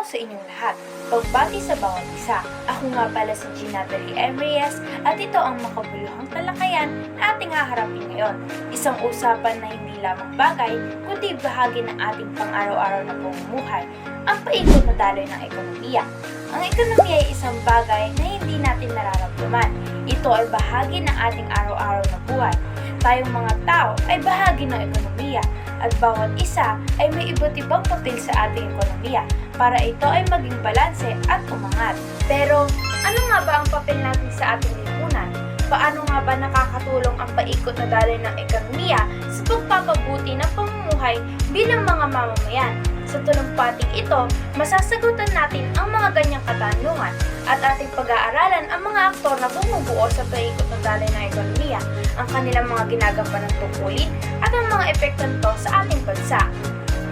Araw sa inyong lahat. Pagbati sa bawat isa. Ako nga pala si Gina Beli Emreyes at ito ang makabuluhang talakayan na ating haharapin ngayon. Isang usapan na hindi lamang bagay, kundi bahagi ng ating pang-araw-araw na pamumuhay, ang paikot na daloy ng ekonomiya. Ang ekonomiya ay isang bagay na hindi natin nararamdaman. Ito ay bahagi ng ating araw-araw na buhay. Tayong mga tao ay bahagi ng ekonomiya at bawat isa ay may iba't ibang papel sa ating ekonomiya para ito ay maging balanse at umangat. Pero ano nga ba ang papel natin sa ating? Paano nga ba nakakatulong ang paikot na daloy ng ekonomiya sa pagpapabuti ng pamumuhay bilang mga mamamayan? Sa talumpating ito, masasagutan natin ang mga ganyang katanungan at ating pag-aaralan ang mga aktor na bumubuo sa paikot na daloy ng ekonomiya, ang kanilang mga ginagampanan tungkulin at ang mga epekto nito sa ating bansa.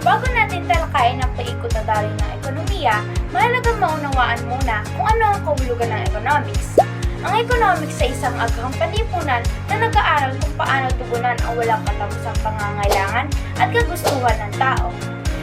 Bago natin talakayin ang paikot na daloy ng ekonomiya, mahalagang maunawaan muna kung ano ang kahulugan ng economics. Ang economics ay isang aghang panipunan na nag-aaral kung paano tugunan ang walang katapusang pangangailangan at kagustuhan ng tao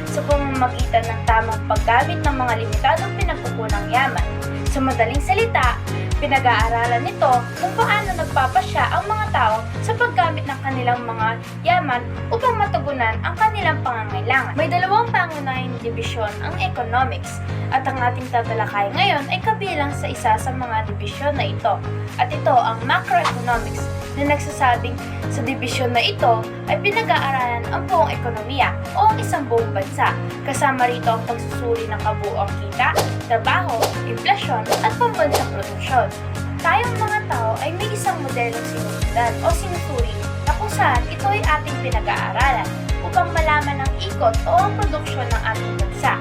sa pamamagitan ng tamang paggamit ng mga limitadong pinagkukunang yaman. Sa madaling salita, pinag-aaralan nito kung paano nagpapasya ang mga tao sa paggamit ng kanilang mga yaman upang matugunan ang kanilang pangangailangan. May dalawang pangunahing dibisyon ang economics at ang ating tatalakay ngayon ay kabilang sa isa sa mga dibisyon na ito at ito ang macroeconomics na nagsasabing sa dibisyon na ito ay pinag-aaralan ang buong ekonomiya o ang isang buong bansa. Kasama rito ang pagsusuri ng kabuoang kita, trabaho, inflasyon at pambansang produksyon. Tayong mga tao ay may isang modelong sinusundan o sinusuri na kung saan ito ay ating pinag-aaralan upang malaman ang ikot o ang produksyon ng ating bansa.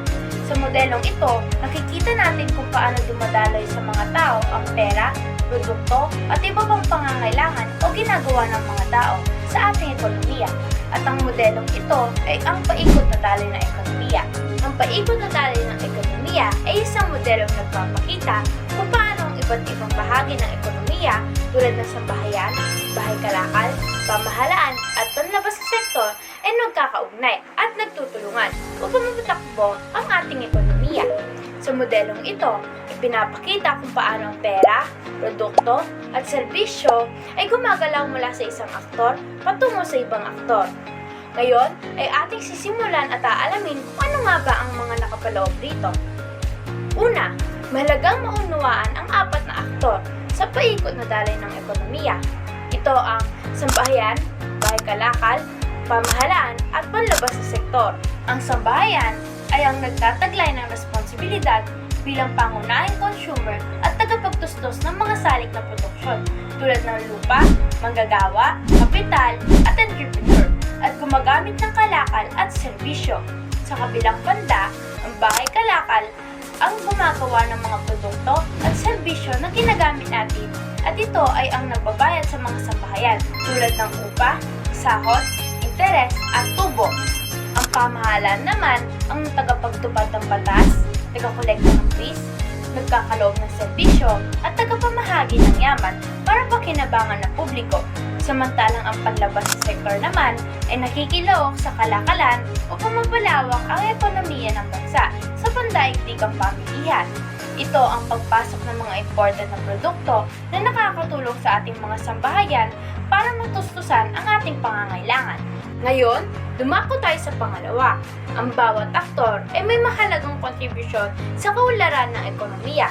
Sa modelong ito, nakikita natin kung paano dumadaloy sa mga tao ang pera, produkto at iba pang pangangailangan o ginagawa ng mga tao sa ating ekonomiya. At ang modelong ito ay ang paikot na daloy ng ekonomiya. Ang paikot na daloy ng ekonomiya ay isang modelong nagpapakita kung paano ang iba't ibang bahagi ng ekonomiya tulad ng sambahayan, bahay kalakal, pamahalaan at panlabas na sektor ay nagkakaugnay at nagtutulungan upang mapatakbo ang ating ekonomiya. Sa modelong ito, ipinapakita kung paano ang pera, produkto at serbisyo ay gumagalaw mula sa isang aktor patungo sa ibang aktor. Ngayon ay ating sisimulan at aalamin kung ano nga ba ang mga nakapaloob dito. Una, mahalagang maunawaan ang apat na aktor sa paikot na daloy ng ekonomiya. Ito ang sambahayan, bahay kalakal, pamahalaan at panlabas sa sektor. Ang sambahayan ay ang nagtataglay ng responsibilidad bilang pangunahing consumer at tagapagtustos ng mga salik na produksyon tulad ng lupa, manggagawa, kapital at entrepreneur at gumagamit ng kalakal at serbisyo. Sa kabilang banda, ang bahay kalakal ang gumagawa ng mga produkto at serbisyo na ginagamit natin at ito ay ang nagbabayad sa mga sambahayan tulad ng upa, sahod, interes at tubo. Ang pamahalaan naman ang tagapagtupad ng batas, tagakolekta ng fees, nagkakaloob ng serbisyo at tagapamahagi ng yaman para pakinabangan ng publiko. Samantalang ang panlabas sa sektor naman ay nakikilaok sa kalakalan upang mapalawak ang ekonomiya ng bansa sa pandaigdigang pamilihan. Ito ang pagpasok ng mga imported na produkto na nakakatulong sa ating mga sambahayan para matustusan ang ating pangangailangan. Ngayon, dumako tayo sa pangalawa. Ang bawat aktor ay may mahalagang kontribusyon sa kaunlaran ng ekonomiya.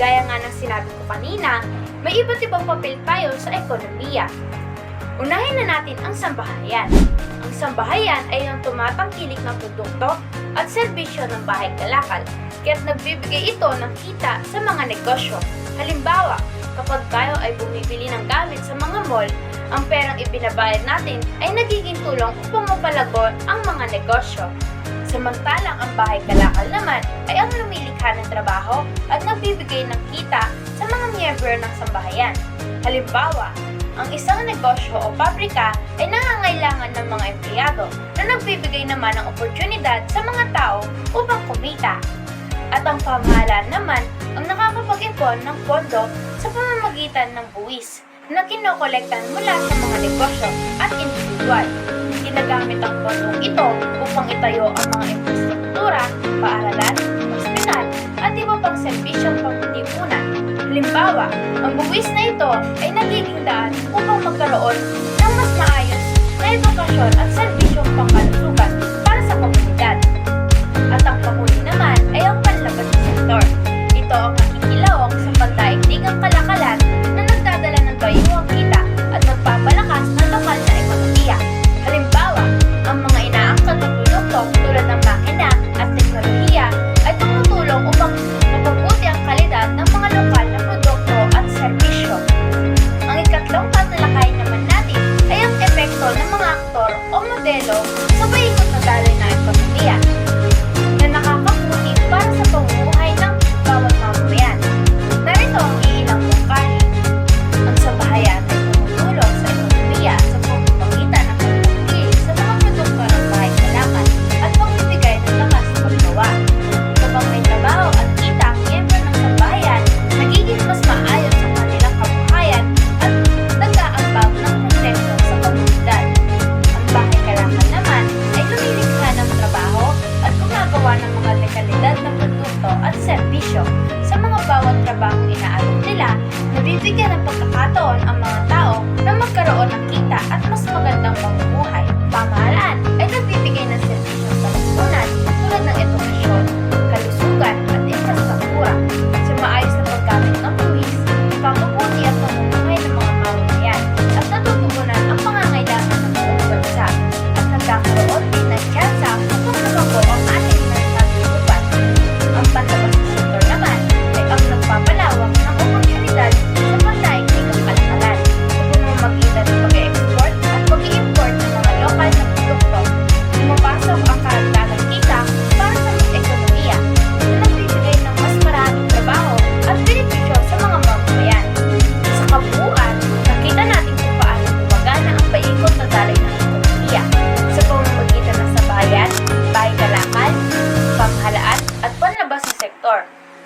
Gaya nga ng sinabi ko kanina, may iba't ibang papel tayo sa ekonomiya. Unahin na natin ang sambahayan. Ang sambahayan ay ang tumatangkilik ng produkto at serbisyo ng bahay kalakal, kaya't nagbibigay ito ng kita sa mga negosyo. Halimbawa, kapag tayo ay bumibili ng gamit sa mga mall, ang perang ibinabayad natin ay nagiging tulong upang mapalago ang mga negosyo. Samantalang ang bahay kalakal naman ay ang lumilikha ng trabaho at nagbibigay ng kita sa mga miyembro ng sambahayan. Halimbawa, ang isang negosyo o pabrika ay nangangailangan ng mga empleyado na nagbibigay naman ng oportunidad sa mga tao upang kumita. At ang pamahalaan naman ang nakakapag-ipon ng pondo sa pamamagitan ng buwis na kinokolektan mula sa mga negosyo at individual. Ginagamit ang pondong ito upang itayo ang mga infrastruktura, paaralan, serbisyong pangkutipunan. Halimbawa, ang buwis na ito ay nagiging daan upang magkaroon ng mas maayos na edukasyon at serbisyong pangkalusugan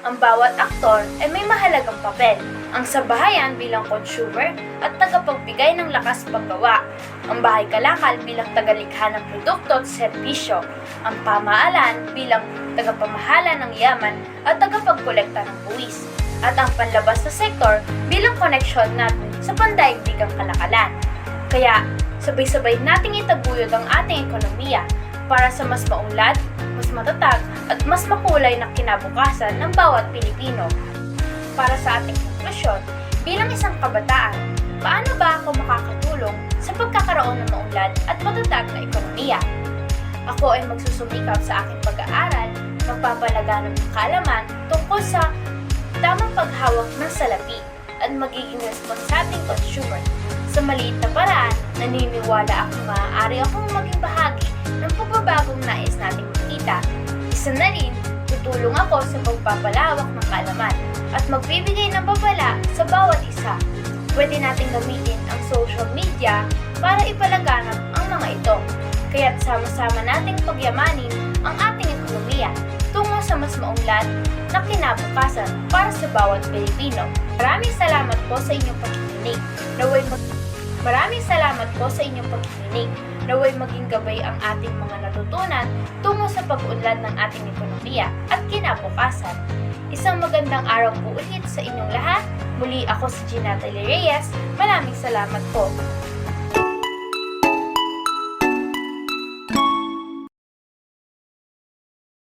Ang bawat aktor ay may mahalagang papel. Ang sabahayan bilang consumer at tagapagbigay ng lakas paggawa. Ang bahay kalakal bilang tagalikha ng produkto at serbisyo. Ang pamahalaan bilang tagapamahala ng yaman at tagapagkolekta ng buwis. At ang panlabas na sektor bilang koneksyon natin sa pandaigdigang kalakalan. Kaya, sabay-sabay nating itaguyod ang ating ekonomiya para sa mas maunlad, mas matatag, at mas makulay na kinabukasan ng bawat Pilipino. Para sa ating konklusyon, bilang isang kabataan, paano ba ako makakatulong sa pagkakaroon ng maunlad at matatag na ekonomiya? Ako ay magsusumikap sa aking pag-aaral, magpapalaganap ng kaalaman tungkol sa tamang paghawak ng salapi at magiging responsableng consumer. Sa maliit na paraan, naniniwala akong maaari akong maging bahagi ng pagbabagong nais nating makita. Isa na rin, tutulong ako sa pagpapalawak ng kaalaman at magbibigay ng babala sa bawat isa. Pwede nating gamitin ang social media para ipalaganap ang mga ito. Kaya't sama-sama nating pagyamanin ang ating ekonomiya tungo sa mas maunlad na kinabukasan para sa bawat Pilipino. Maraming salamat po sa inyong pagkikinig. Naway mag- Maraming salamat po sa inyong pagkikinig. Naway maging gabay ang ating mga natutunan tungo sa pag-unlad ng ating ekonomiya at kinabukasan. Isang magandang araw po ulit sa inyong lahat. Muli ako si Gina Reyes. Maraming salamat po.